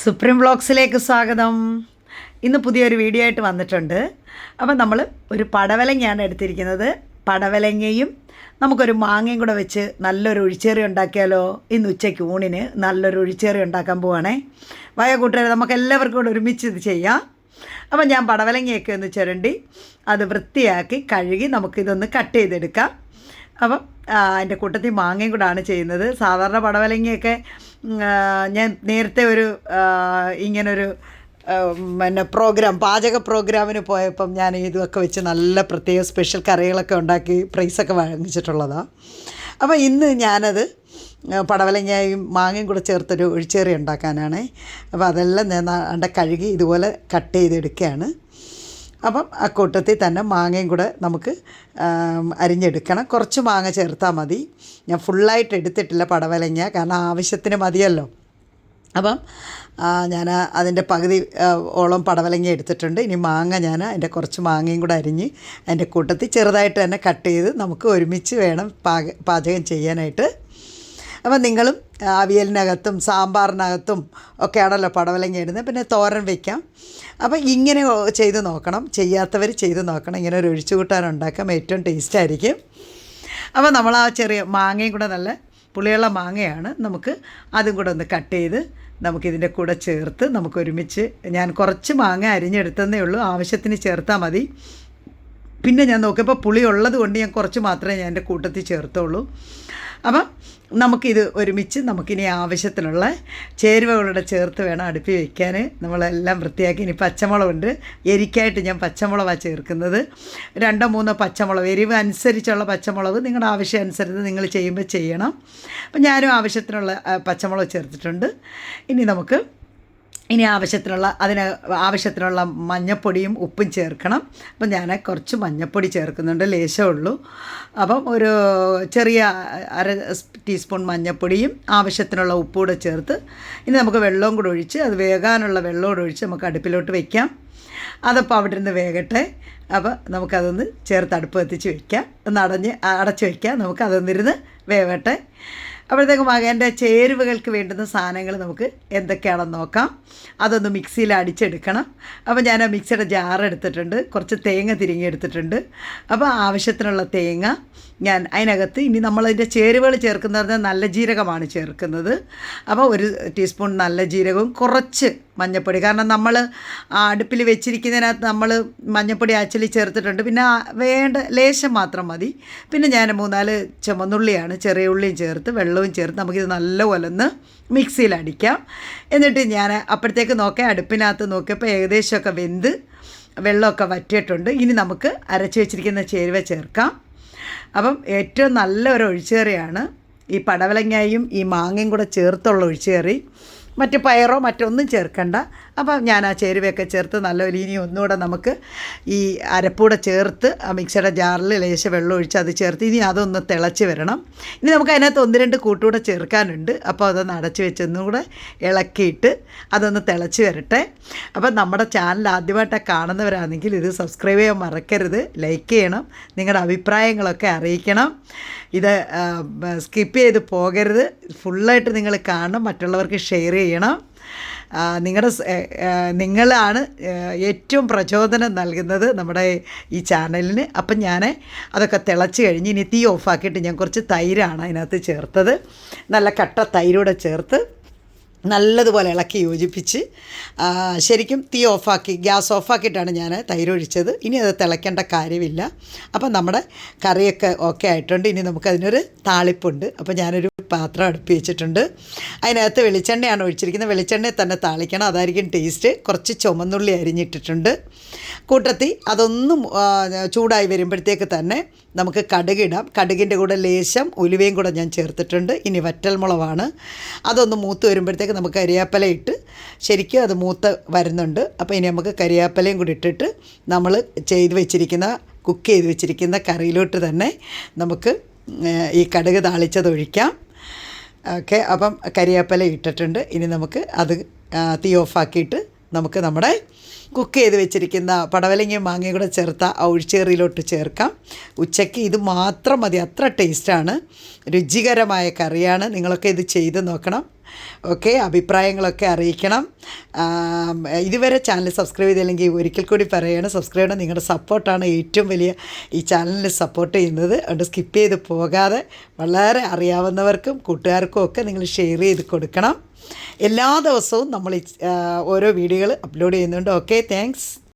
Supreme വ്ളോഗ്സിലേക്ക് സ്വാഗതം. ഇന്ന് പുതിയൊരു വീഡിയോ ആയിട്ട് വന്നിട്ടുണ്ട്. അപ്പം നമ്മൾ ഒരു പടവലങ്ങയാണ് എടുത്തിരിക്കുന്നത്. പടവലങ്ങയും നമുക്കൊരു മാങ്ങയും കൂടെ വെച്ച് നല്ലൊരു ഒഴിച്ചേറി ഉണ്ടാക്കിയാലോ? ഇന്ന് ഉച്ചയ്ക്ക് ഊണിന് നല്ലൊരു ഒഴിച്ചേറി ഉണ്ടാക്കാൻ പോവാണേ. വയ കൂട്ടുകാരെ നമുക്ക് എല്ലാവർക്കും കൂടെ ഒരുമിച്ച് ഇത് ചെയ്യാം. അപ്പം ഞാൻ പടവലങ്ങയൊക്കെ ഒന്ന് ചുരണ്ടി അത് വൃത്തിയാക്കി കഴുകി നമുക്കിതൊന്ന് കട്ട് ചെയ്തെടുക്കാം. അപ്പം അതിന്റെ കൂട്ടത്തിൽ മാങ്ങയും കൂടാണ് ചെയ്യുന്നത്. സാധാരണ പടവലങ്ങയൊക്കെ ഞാൻ നേരത്തെ ഒരു ഇങ്ങനൊരു പിന്നെ പ്രോഗ്രാം പാചക പ്രോഗ്രാമിന് പോയപ്പം ഞാൻ ഇതൊക്കെ വെച്ച് നല്ല പ്രത്യേക സ്പെഷ്യൽ കറികളൊക്കെ ഉണ്ടാക്കി പ്രൈസൊക്കെ വാങ്ങിച്ചിട്ടുള്ളതാണ് അപ്പോൾ ഇന്ന് ഞാനത് പടവലങ്ങയും മാങ്ങയും കൂടെ ചേർത്തൊരു ഒഴിച്ചേറി ഉണ്ടാക്കാനാണ്. അപ്പോൾ അതെല്ലാം ഞാൻ കഴുകി ഇതുപോലെ കട്ട് ചെയ്തെടുക്കുകയാണ് അപ്പം ആ കൂട്ടത്തിൽ തന്നെ മാങ്ങയും കൂടെ നമുക്ക് അരിഞ്ഞെടുക്കണം. കുറച്ച് മാങ്ങ ചേർത്താൽ മതി. ഞാൻ ഫുള്ളായിട്ട് എടുത്തിട്ടില്ല പടവലങ്ങ കാരണം ആവശ്യത്തിന് മതിയല്ലോ. അപ്പം ഞാൻ അതിന്റെ പകുതി ഓളം പടവലങ്ങ എടുത്തിട്ടുണ്ട്. ഇനി മാങ്ങ ഞാൻ അതിന്റെ കുറച്ച് മാങ്ങയും കൂടെ അരിഞ്ഞ് അതിന്റെ കൂട്ടത്തിൽ ചെറുതായിട്ട് തന്നെ കട്ട് ചെയ്ത് നമുക്ക് ഒരുമിച്ച് വേണം പാചകം ചെയ്യാനായിട്ട്. അപ്പം നിങ്ങളും അവിയലിനകത്തും സാമ്പാറിനകത്തും ഒക്കെയാണല്ലോ പടവലങ്ങ ഇടുന്നത്. പിന്നെ തോരൻ വയ്ക്കാം അപ്പം ഇങ്ങനെ ചെയ്ത് നോക്കണം. ചെയ്യാത്തവർ ചെയ്ത് നോക്കണം. ഇങ്ങനെ ഒരു ഒഴിച്ചു കൂട്ടാൻ ഉണ്ടാക്കാം ഏറ്റവും ടേസ്റ്റ് ആയിരിക്കും. അപ്പോൾ നമ്മൾ ആ ചെറിയ മാങ്ങയും കൂടെ നല്ല പുളിയുള്ള മാങ്ങയാണ് നമുക്ക് അതും കൂടെ ഒന്ന് കട്ട് ചെയ്ത് നമുക്കിതിന്റെ കൂടെ ചേർത്ത് നമുക്ക് ഒരുമിച്ച് ഞാൻ കുറച്ച് മാങ്ങ അരിഞ്ഞെടുത്തതേ ഉള്ളൂ. ആവശ്യത്തിന് ചേർത്താൽ മതി. പിന്നെ ഞാൻ നോക്കിയപ്പോൾ പുളി ഉള്ളത് കൊണ്ട് ഞാൻ കുറച്ച് മാത്രമേ ഞാൻ എന്റെ കൂട്ടത്തിൽ ചേർത്തുള്ളൂ. അപ്പം നമുക്കിത് ഒരുമിച്ച് നമുക്കിനി ആവശ്യത്തിനുള്ള ചേരുവകളുടെ ചേർത്ത് വേണം അടുപ്പി വയ്ക്കാൻ നമ്മളെല്ലാം വൃത്തിയാക്കി. ഇനി പച്ചമുളകുണ്ട്. എരിക്കായിട്ട് ഞാൻ പച്ചമുളകാണ് ചേർക്കുന്നത്. രണ്ടോ മൂന്നോ പച്ചമുളക് എരിവ് അനുസരിച്ചുള്ള പച്ചമുളക് നിങ്ങളുടെ ആവശ്യം അനുസരിച്ച് നിങ്ങൾ ചെയ്യുമ്പോൾ ചെയ്യണം. അപ്പം ഞാനും ആവശ്യത്തിനുള്ള പച്ചമുളക് ചേർത്തിട്ടുണ്ട്. ഇനി നമുക്ക് ഇനി ആവശ്യത്തിനുള്ള അതിന് ആവശ്യത്തിനുള്ള മഞ്ഞപ്പൊടിയും ഉപ്പും ചേർക്കണം. അപ്പം ഞാൻ കുറച്ച് മഞ്ഞപ്പൊടി ചേർക്കുന്നുണ്ട് ലേശമേ ഉള്ളൂ. അപ്പം ഒരു ചെറിയ അര ടീസ്പൂൺ മഞ്ഞപ്പൊടിയും ആവശ്യത്തിനുള്ള ഉപ്പും കൂടെ ചേർത്ത് ഇനി നമുക്ക് വെള്ളവും കൂടെ ഒഴിച്ച് അത് വേകാനുള്ള വെള്ളവും കൂടെ ഒഴിച്ച് നമുക്ക് അടുപ്പിലോട്ട് വയ്ക്കാം അതപ്പോൾ അവിടെ നിന്ന് വേകട്ടെ. അപ്പോൾ നമുക്കതൊന്ന് ചേർത്ത് അടുപ്പ് എത്തിച്ച് വയ്ക്കാം ഒന്ന് അടഞ്ഞ് അടച്ച് വയ്ക്കാം നമുക്ക് അതൊന്നിരുന്ന് വേവട്ടെ. അപ്പോഴത്തേക്കും മകന്റെ ചേരുവകൾക്ക് വേണ്ടുന്ന സാധനങ്ങൾ നമുക്ക് എന്തൊക്കെയാണെന്ന് നോക്കാം. അതൊന്ന് മിക്സിയിൽ അടിച്ചെടുക്കണം. അപ്പോൾ ഞാൻ ആ മിക്സിയുടെ ജാർ എടുത്തിട്ടുണ്ട്. കുറച്ച് തേങ്ങ തിരിങ്ങി എടുത്തിട്ടുണ്ട് അപ്പോൾ ആവശ്യത്തിനുള്ള തേങ്ങ ഞാൻ അതിനകത്ത് ഇനി നമ്മളതിന്റെ ചേരുവകൾ ചേർക്കുന്ന പറഞ്ഞാൽ നല്ല ജീരകമാണ് ചേർക്കുന്നത്. അപ്പോൾ ഒരു ടീസ്പൂൺ നല്ല ജീരകവും കുറച്ച് മഞ്ഞപ്പൊടി. കാരണം നമ്മൾ അടുപ്പിൽ വെച്ചിരിക്കുന്നതിനകത്ത് നമ്മൾ മഞ്ഞപ്പൊടി ആക്ച്വലി ചേർത്തിട്ടുണ്ട്. പിന്നെ വേണ്ട ലേശം മാത്രം മതി. പിന്നെ ഞാൻ മൂന്നാൽ ചുമന്നുള്ളിയാണ് ചെറിയ ഉള്ളിയും ചേർത്ത് വെള്ളവും ചേർത്ത് നമുക്കിത് നല്ലപോലെ ഒന്ന് മിക്സിയിൽ അടിക്കാം എന്നിട്ട് ഞാൻ അപ്പോഴത്തേക്ക് നോക്കാം അടുപ്പിനകത്ത് നോക്കിയപ്പോൾ ഏകദേശമൊക്കെ വെന്ത് വെള്ളമൊക്കെ വറ്റിയിട്ടുണ്ട്. ഇനി നമുക്ക് അരച്ചു വെച്ചിരിക്കുന്ന ചേരുവ ചേർക്കാം. അപ്പം ഏറ്റവും നല്ല ഒരു ഒഴിച്ചുകറിയാണ് ഈ പടവലങ്ങയും ഈ മാങ്ങയും കൂടെ ചേർത്തുള്ള ഒഴിച്ചുകറി. മറ്റ് പയറോ മറ്റൊന്നും ചേർക്കണ്ട. അപ്പം ഞാൻ ആ ചേരുവയൊക്കെ ചേർത്ത് നല്ലൊരു ഇനി ഒന്നുകൂടെ നമുക്ക് ഈ അരപ്പൂടെ ചേർത്ത് ആ മിക്സിയുടെ ജാറിൽ ലേശം വെള്ളം ഒഴിച്ച് അത് ചേർത്ത് ഇനി അതൊന്ന് തിളച്ച് വരണം. ഇനി നമുക്ക് അതിനകത്ത് ഒന്ന് രണ്ട് കൂട്ടുകൂടെ ചേർക്കാനുണ്ട്. അപ്പോൾ അതൊന്ന് അടച്ച് വെച്ച് കൂടെ ഇളക്കിയിട്ട് അതൊന്ന് തിളച്ച് വരട്ടെ. അപ്പം നമ്മുടെ ചാനൽ ആദ്യമായിട്ടാണ് കാണുന്നവരാണെങ്കിൽ ഇത് സബ്സ്ക്രൈബ് ചെയ്യാൻ മറക്കരുത്. ലൈക്ക് ചെയ്യണം. നിങ്ങളുടെ അഭിപ്രായങ്ങളൊക്കെ അറിയിക്കണം. ഇത് സ്കിപ്പ് ചെയ്ത് പോകരുത്. ഫുള്ളായിട്ട് നിങ്ങൾ കാണണം മറ്റുള്ളവർക്ക് ഷെയർ ചെയ്യണം. നിങ്ങളുടെ നിങ്ങളാണ് ഏറ്റവും പ്രചോദനം നൽകുന്നത് നമ്മുടെ ഈ ചാനലിന്. അപ്പം ഞാൻ അതൊക്കെ തിളച്ച് കഴിഞ്ഞ് ഇനി തീ ഓഫാക്കിയിട്ട് ഞാൻ കുറച്ച് തൈരാണ് അതിനകത്ത് ചേർത്തത്. നല്ല കട്ട തൈരൂടെ ചേർത്ത് നല്ലതുപോലെ ഇളക്കി യോജിപ്പിച്ച് ശരിക്കും തീ ഓഫാക്കി ഗ്യാസ് ഓഫാക്കിയിട്ടാണ് ഞാൻ തൈരൊഴിച്ചത് ഇനി അത് തിളയ്ക്കേണ്ട കാര്യമില്ല. അപ്പം നമ്മുടെ കറിയൊക്കെ ഓക്കെ ആയിട്ടുണ്ട്. ഇനി നമുക്കതിനൊരു താളിപ്പുണ്ട്. അപ്പോൾ ഞാനൊരു പാത്രം അടുപ്പി വെച്ചിട്ടുണ്ട്. അതിനകത്ത് വെളിച്ചെണ്ണയാണ് ഒഴിച്ചിരിക്കുന്നത്. വെളിച്ചെണ്ണയിൽ തന്നെ താളിക്കണം. അതായിരിക്കും ടേസ്റ്റ്. കുറച്ച് ചുമന്നുള്ളി അരിഞ്ഞിട്ടിട്ടുണ്ട്. കൂട്ടത്തിൽ അതൊന്നും ചൂടായി വരുമ്പോഴത്തേക്ക് തന്നെ നമുക്ക് കടുകിടാം കടുകിന്റെ കൂടെ ലേശം ഉലുവയും കൂടെ ഞാൻ ചേർത്തിട്ടുണ്ട്. ഇനി വറ്റൽമുളവാണ് അതൊന്ന് മൂത്ത് വരുമ്പോഴത്തേക്ക് നമുക്ക് കരിയാപ്പല ഇട്ട് ശരിക്കും അത് മൂത്ത് വരുന്നുണ്ട്. അപ്പോൾ ഇനി നമുക്ക് കരിയാപ്പലയും കൂടി ഇട്ടിട്ട് നമ്മൾ ചെയ്ത് വെച്ചിരിക്കുന്ന കുക്ക് ചെയ്ത് വെച്ചിരിക്കുന്ന കറിയിലോട്ട് തന്നെ നമുക്ക് ഈ കടുക് താളിച്ചത് ഒഴിക്കാം. ഓക്കെ അപ്പം കരിയാപ്പല ഇട്ടിട്ടുണ്ട്. ഇനി നമുക്ക് അത് തീ ഓഫാക്കിയിട്ട് നമുക്ക് നമ്മുടെ കുക്ക് ചെയ്ത് വെച്ചിരിക്കുന്ന പടവലങ്ങയും മാങ്ങയും കൂടെ ചേർത്ത ഒഴിച്ചേറിയിലോട്ട് ചേർക്കാം. ഉച്ചയ്ക്ക് ഇത് മാത്രം മതി. അത്ര ടേസ്റ്റാണ് രുചികരമായ കറിയാണ്. നിങ്ങളൊക്കെ ഇത് ചെയ്ത് നോക്കണം. ഓക്കെ അഭിപ്രായങ്ങളൊക്കെ അറിയിക്കണം. ഇതുവരെ ചാനൽ സബ്സ്ക്രൈബ് ചെയ്തില്ലെങ്കിൽ ഒരിക്കൽ കൂടി പറയുകയാണ് സബ്സ്ക്രൈബ് ചെയ്യണം. നിങ്ങളുടെ സപ്പോർട്ടാണ് ഏറ്റവും വലിയ ഈ ചാനലിൽ സപ്പോർട്ട് ചെയ്യുന്നത്. അതുകൊണ്ട് സ്കിപ്പ് ചെയ്ത് പോകാതെ വളരെ അറിയാവുന്നവർക്കും കൂട്ടുകാർക്കും ഒക്കെ നിങ്ങൾ ഷെയർ ചെയ്ത് കൊടുക്കണം. എല്ലാ ദിവസവും നമ്മൾ ഓരോ വീഡിയോകൾ അപ്ലോഡ് ചെയ്യുന്നുണ്ട്. Okay thanks